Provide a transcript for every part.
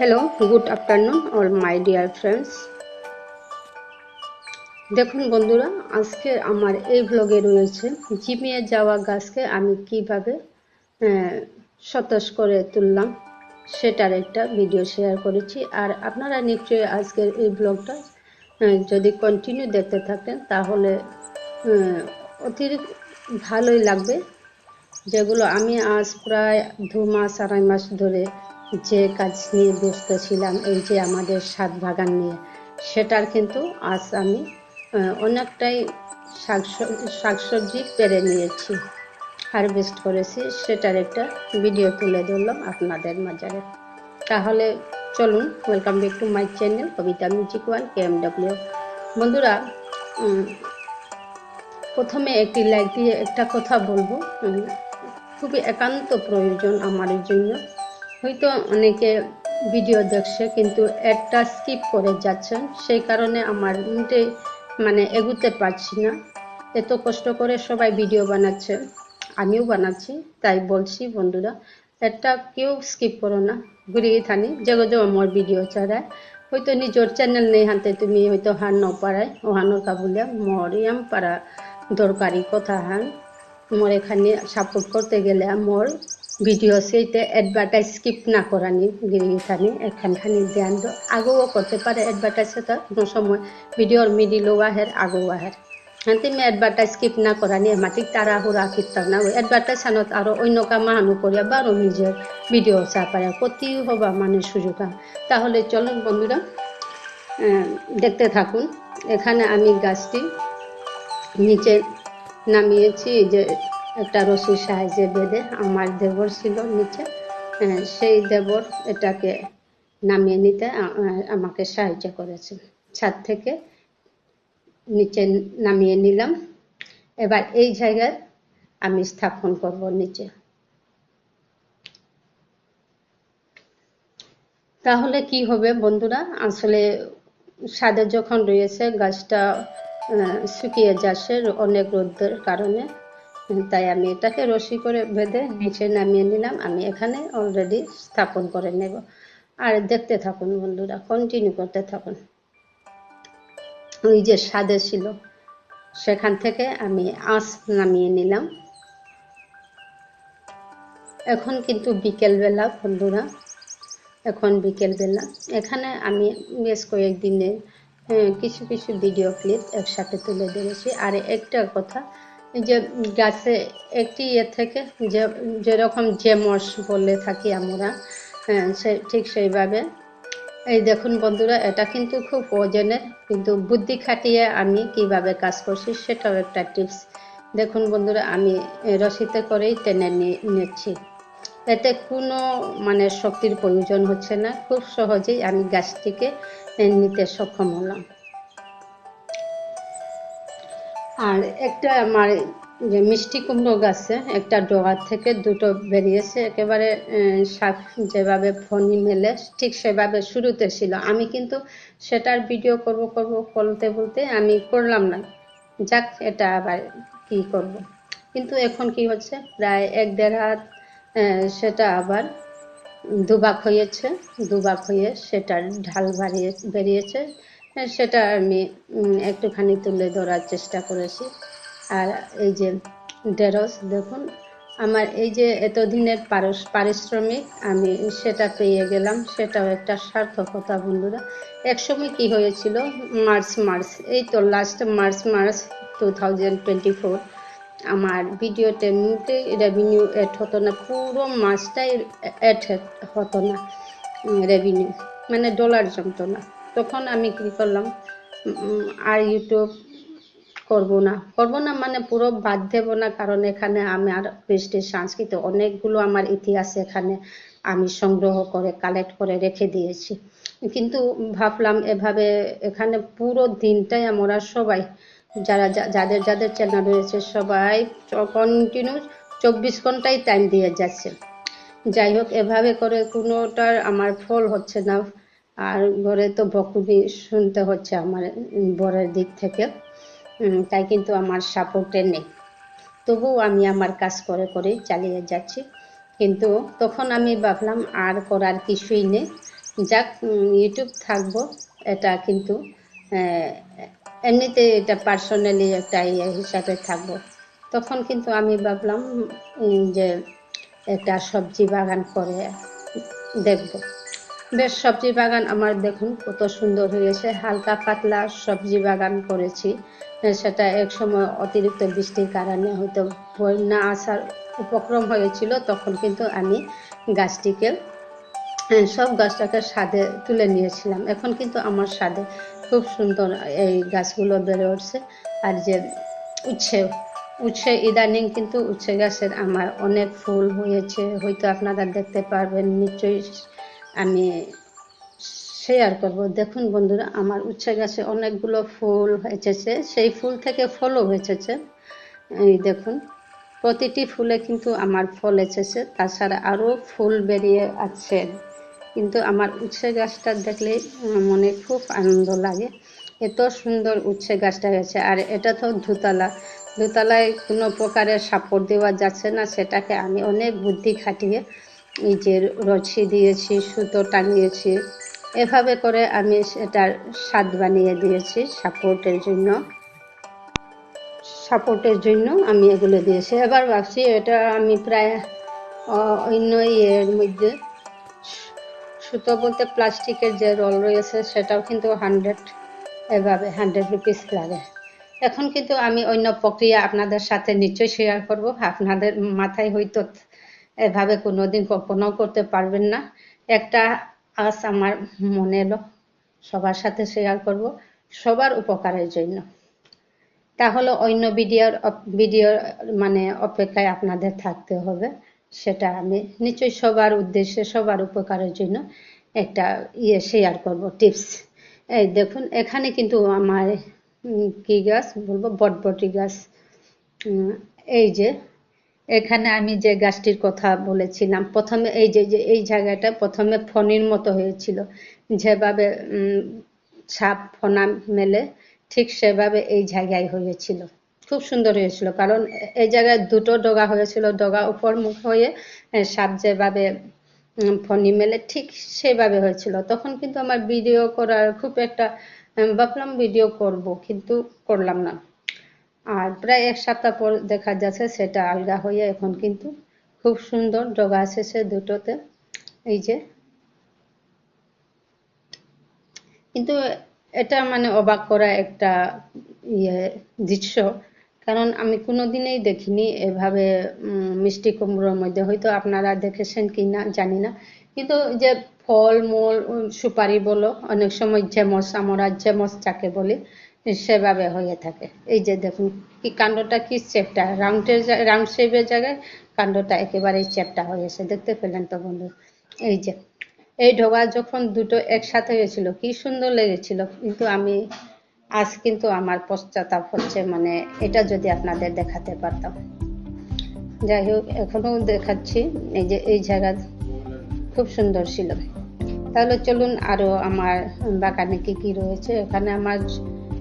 Hello good afternoon all my dear friends দেখুন বন্ধুরা, আজকে আমার এই ব্লগে রয়েছে জিমিয়ে যাওয়া গাছকে আমি কীভাবে সতোষ করে তুললাম সেটার একটা ভিডিও শেয়ার করেছি। আর আপনারা নিশ্চয়ই আজকের এই ব্লগটা যদি কন্টিনিউ দেখতে থাকেন, তাহলে অতিরিক্ত ভালোই লাগবে। যেগুলো আমি আজ প্রায় দু মাস, আড়াই মাস ধরে যে কাজ নিয়ে ব্যস্ত ছিলাম, এই যে আমাদের সাত বাগান নিয়ে, সেটার কিন্তু আজ আমি অনেকটাই শাক শাকসবজি পেরে নিয়েছি, হারভেস্ট করেছি, সেটার একটা ভিডিও তুলে ধরলাম আপনাদের মাজারে তাহলে চলুন, welcome back to my channel Kobita music one K M W বন্ধুরা প্রথমে একটি লাইক দিয়ে একটা কথা বলব খুবই একান্ত প্রয়োজন আমার জন্য। হয়তো অনেকে ভিডিও দেখছে, কিন্তু একটা স্কিপ করে যাচ্ছেন। সেই কারণে আমার মোটে মানে এগুতে পারছি না। এত কষ্ট করে সবাই ভিডিও বানাচ্ছে, আমিও বানাচ্ছি, তাই বলছি বন্ধুরা, একটা কেউ স্কিপ করো না। ঘুরিয়ে থানি যেগো যে আমার ভিডিও চারায় হয়তো নিজের চ্যানেল নেই হাতে, তুমি হয়তো হার ও হানোর কাবুলে মরিয়াম পারা দরকারি কথা হান। মোর এখানে সাপোর্ট করতে গেলে মোর ভিডিও সেইতে অ্যাডভার্টাইজ স্কিপ না করানি গিরিখানি এখানখানি ধ্যান আগেও করতে পারে অ্যাডভার্টাইজ কোনো সময় ভিডিওর মিডিলও আহের, আগেও আহের। হাতে আমি অ্যাডভার্টাইজ স্কিপ না করানি মাটিক তাড়াহুড়া কিতাম না। অ্যাডভার্টাইজ আনত আরও অন্য কামা হানু করিয়া বারো নিজের ভিডিও চা পারে কতি হবা মানে সুযোগ তাহলে চলুন বন্ধুরা দেখতে থাকুন, এখানে আমি গাছটি নিচে নামিয়েছি যে একটা রশির সাহায্যে বেঁধে আমার দেবর ছিল নিচে। সেই দেবর এটাকে নামিয়ে নিতে আমাকে সাহায্য করেছে। ছাদ থেকে নিচে নামিয়ে নিলাম। এবার এই জায়গায় আমি স্থাপন করব নিচে। তাহলে কি হবে বন্ধুরা? আসলে সাদে যখন রয়েছে, গাছটা শুকিয়ে যাচ্ছে অনেক রোদের কারণে। তাই আমি এটাকে রশি করে বেঁধে নিচে নামিয়ে নিলাম। আমি এখানে অলরেডি স্থাপন করে নেব। আর দেখতে থাকুন বন্ধুরা কন্টিনিউ করতে থাকুন। ওই যে সাদে ছিল, সেখান থেকে আমি আঁশ নামিয়ে নিলাম। এখন কিন্তু বিকেলবেলা বন্ধুরা, এখন বিকেলবেলা। এখানে আমি বেশ কয়েকদিনে কিছু কিছু ভিডিও ক্লিপ একসাথে তুলে ধরেছি। আর একটা কথা যে গাছে একটি ইয়ে থেকে যে, যেরকম জেমস বলে থাকি আমরা হ্যাঁ সে ঠিক সেইভাবে। এই দেখুন বন্ধুরা, এটা কিন্তু খুব ওজনের, কিন্তু বুদ্ধি খাটিয়ে আমি কীভাবে কাজ করছি সেটাও একটা টিপস। দেখুন বন্ধুরা, আমি রশিতে করেই টেনে নিচ্ছি। এতে কোনো মানে শক্তির প্রয়োজন হচ্ছে না। খুব সহজেই আমি গাছটিকে নিতে সক্ষম হলাম। আর একটা আমার যে মিষ্টি কুমড়ো গাছে একটা ডগার থেকে দুটো বেরিয়েছে। একেবারে শাক যেভাবে ফনি মেলে, ঠিক সেভাবে শুরুতে ছিল। আমি কিন্তু সেটার ভিডিও করব করব বলতে বলতে আমি করলাম না। যাক, এটা আবার কি করব। কিন্তু এখন কি হচ্ছে? প্রায় এক দেড় হাত সেটা আবার দুবাক হয়েছে দুবাক হয়ে সেটার ঢাল বাড়িয়ে, বেরিয়েছে। সেটা আমি একটুখানি তুলে ধরার চেষ্টা করেছি। আর এই যে ঢেঁড়স, দেখুন, আমার এই যে এতদিনের পারিশ্রমিক, আমি সেটা পেয়ে গেলাম। সেটাও একটা সার্থকতা, বন্ধুরা। একসময় কি হয়েছিল? মার্চ মার্চ, এই তো last March March two thousand twenty four আমার ভিডিওতে মোটেই রেভিনিউ অ্যাড হতো না, পুরো মাসটাই অ্যাড হতো না রেভিনিউ মানে ডলার জমতো না। তখন আমি কি করলাম? আর ইউটিউব করব না। করব না মানে পুরো বাদ দেব না, কারণ এখানে আমি আর কৃষ্টির সংস্কৃত, অনেকগুলো আমার ইতিহাস এখানে আমি সংগ্রহ করে কালেক্ট করে রেখে দিয়েছি। কিন্তু ভাবলাম এভাবে এখানে পুরো দিনটাই আমরা সবাই, যারা যাদের যাদের চ্যানেল রয়েছে, সবাই কন্টিনিউ চব্বিশ ঘন্টাই টাইম দিয়ে যাচ্ছে। যাই হোক, এভাবে করে কোনোটার আমার ফল হচ্ছে না। আর ঘরে তো বকুনি শুনতে হচ্ছে আমার বরের দিক থেকে। তাই কিন্তু আমার সাপোর্টে নেই। তবুও আমি আমার কাজ করে করে চালিয়ে যাচ্ছি। কিন্তু তখন আমি ভাবলাম আর করার কিছুই নেই। যাক ইউটিউব থাকব, এটা কিন্তু এমনিতে এটা পার্সোনালি একটা ইয়ে হিসাবে থাকব। তখন কিন্তু আমি ভাবলাম যে একটা সবজি বাগান করে দেখব। বেশ, সবজি বাগান আমার দেখুন কত সুন্দর হয়েছে। হালকা পাতলা সবজি বাগান করেছি। সেটা এক সময় অতিরিক্ত বৃষ্টির কারণে হয়তো বন্যা আসার উপক্রম হয়েছিল, তখন কিন্তু আমি গাছটিকে সব গাছটাকে স্বাদে তুলে নিয়েছিলাম। এখন কিন্তু আমার স্বাদে খুব সুন্দর এই গাছগুলো বেড়ে উঠছে। আর যে উচ্ছে উচ্ছে ইদানিং কিন্তু উচ্ছে গাছের আমার অনেক ফুল হয়েছে। হয়তো আপনারা দেখতে পারবেন, নিশ্চয়ই আমি শেয়ার করব। দেখুন বন্ধুরা, আমার উচ্ছে গাছে অনেকগুলো ফুল হয়েছে সেই ফুল থেকে ফলও হয়েছে এই দেখুন, প্রতিটি ফুলে কিন্তু আমার ফল এসেছে। তাছাড়া আরও ফুল বেরিয়ে আছে। কিন্তু আমার উচ্ছে গাছটা দেখলে মনে খুব আনন্দ লাগে। এত সুন্দর উচ্ছে গাছটা হয়েছে। আর এটা তো দুতলা। দোতলায় কোনো প্রকারের সাপোর্ট দেওয়া যাচ্ছে না। সেটাকে আমি অনেক বুদ্ধি খাটিয়ে যে রছি দিয়েছি, সুতো টাঙিয়েছি। এভাবে করে আমি সেটার স্বাদ বানিয়ে দিয়েছি সাপোর্টের জন্য। সাপোর্টের জন্য আমি এগুলো দিয়েছি। এবার ভাবছি এটা আমি প্রায় অন্য ইয়ের মধ্যে সুতো বলতে প্লাস্টিকের যে রোল রয়েছে সেটাও কিন্তু হান্ড্রেড এভাবে, হান্ড্রেড রুপিস লাগে। এখন কিন্তু আমি অন্য প্রক্রিয়া আপনাদের সাথে নিশ্চয়ই শেয়ার করব। আপনাদের মাথায় হয়তো এভাবে কোনোদিন কল্পনাও করতে পারবেন না। একটা আজ আমার মনে এলো, সবার সাথে শেয়ার করব, সবার উপকারের জন্য। তাহলে অন্য ভিডিওর ভিডিও মানে অপেক্ষায় আপনাদের থাকতে হবে, সেটা আমি নিশ্চয়ই সবার উদ্দেশ্যে, সবার উপকারের জন্য একটা ইয়ে শেয়ার করব টিপস এই দেখুন, এখানে কিন্তু আমার কি গাছ বলব? বটবটি গাছ। এই যে এখানে আমি যে গাছটির কথা বলেছিলাম, প্রথমে এই যে এই জায়গাটা প্রথমে ফণির মতো হয়েছিল। যেভাবে সাপ, ফনা মেলে ঠিক সেভাবে এই জায়গায় হয়েছিল। খুব সুন্দর হয়েছিল, কারণ এই জায়গায় দুটো ডগা হয়েছিল, ডগা উপর মুখ হয়ে সাপ যেভাবে ফণি মেলে ঠিক সেভাবে হয়েছিল। তখন কিন্তু আমার ভিডিও করার খুব একটা ভাবলাম ভিডিও করব, কিন্তু করলাম না। আর প্রায় এক সপ্তাহ পর দেখা যাচ্ছে সেটা আলগা হয়ে এখন কিন্তু খুব সুন্দর ডগা এসেছে দুটোতে। এই যে। কিন্তু এটা মানে অবাক করা একটা ইয়ে দৃশ্য, কারণ আমি কোনোদিনই দেখিনি এভাবে মিষ্টি কুমড়োর মধ্যে। হয়তো আপনারা দেখেছেন কি না, জানি না। কিন্তু যে ফল মূল সুপারি বলো, অনেক সময় জেমস আমরা জেমস যাকে বলি সেভাবে হয়ে থাকে। এই যে দেখুন, কি কাণ্ডটা, কি চেপটা রাউন্ডের রাউন্ড শেপের জায়গায় কাণ্ডটা একেবারে চেপটা হয়েছে দেখতে পেলেন তো বন্ধু? এই যে, এই ডগা যখন দুটো একসাথে হয়েছিল, কি সুন্দর লেগেছিল। কিন্তু আমি, আজ কিন্তু আমার পশ্চাতাপ হচ্ছে মানে এটা যদি আপনাদের দেখাতে পারতাম। যাই হোক, এখনও দেখাচ্ছি। এই যে, এই জায়গা খুব সুন্দর ছিল। তাহলে চলুন আরও আমার বাগানে কি কি রয়েছে। এখানে আমার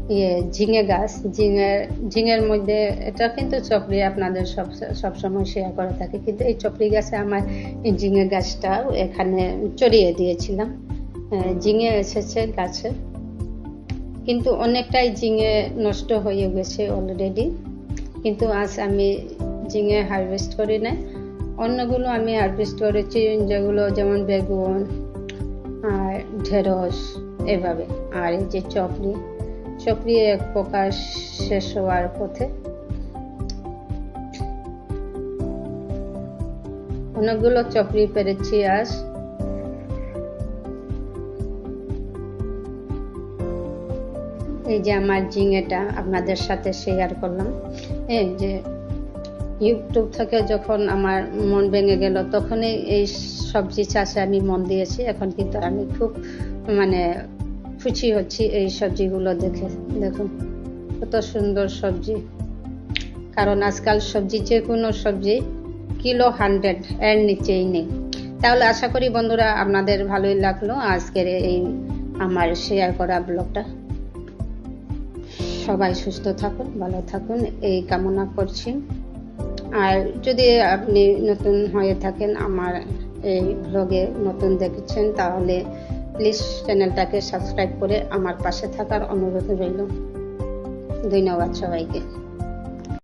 ইয়ে ঝিঙে গাছ, ঝিঙে, ঝিঙের মধ্যে এটা কিন্তু চপড়ি আপনাদের সব সবসময় শেয়ার করে থাকে। কিন্তু এই চপড়ি গাছে আমার ঝিঙে গাছটা এখানে চড়িয়ে দিয়েছিলাম। ঝিঙে এসেছে গাছে। কিন্তু অনেকটাই ঝিঙে নষ্ট হয়ে গেছে অলরেডি কিন্তু আজ আমি ঝিঙে হারভেস্ট করি না অন্যগুলো আমি হারভেস্ট করেছি, যেগুলো যেমন বেগুন আর ঢেঁড়স, এভাবে। আর এই যে চপড়ি চপড়ি এক প্রকার শেষ হওয়ার পথে। অনেকগুলো চপড়ি পেরেছি আজ। এই যে আমার জিঙেটা আপনাদের সাথে শেয়ার করলাম। এই যে ইউটিউব থেকে যখন আমার মন ভেঙে গেল, তখনই এই সবজি চাষে আমি মন দিয়েছি। এখন কিন্তু আমি খুব মানে খুশি হচ্ছি এই সবজিগুলো দেখে, দেখুন, কত সুন্দর সবজি। কারণ আজকাল সবজি যে কোনো সবজি, কিলো হান্ড্রেড এর নিচেই নেই। তাহলে আশা করি বন্ধুরা আপনাদের ভালোই লাগল আজকের এই আমার শেয়ার করা ব্লগটা। সবাই সুস্থ থাকুন, ভালো থাকুন, এই কামনা করছি। আর যদি আপনি নতুন হয়ে থাকেন, আমার এই ব্লগে নতুন দেখেছেন, তাহলে প্লিজ চ্যানেলটাকে সাবস্ক্রাইব করে আমার পাশে থাকার অনুরোধ রইল। ধন্যবাদ সবাইকে।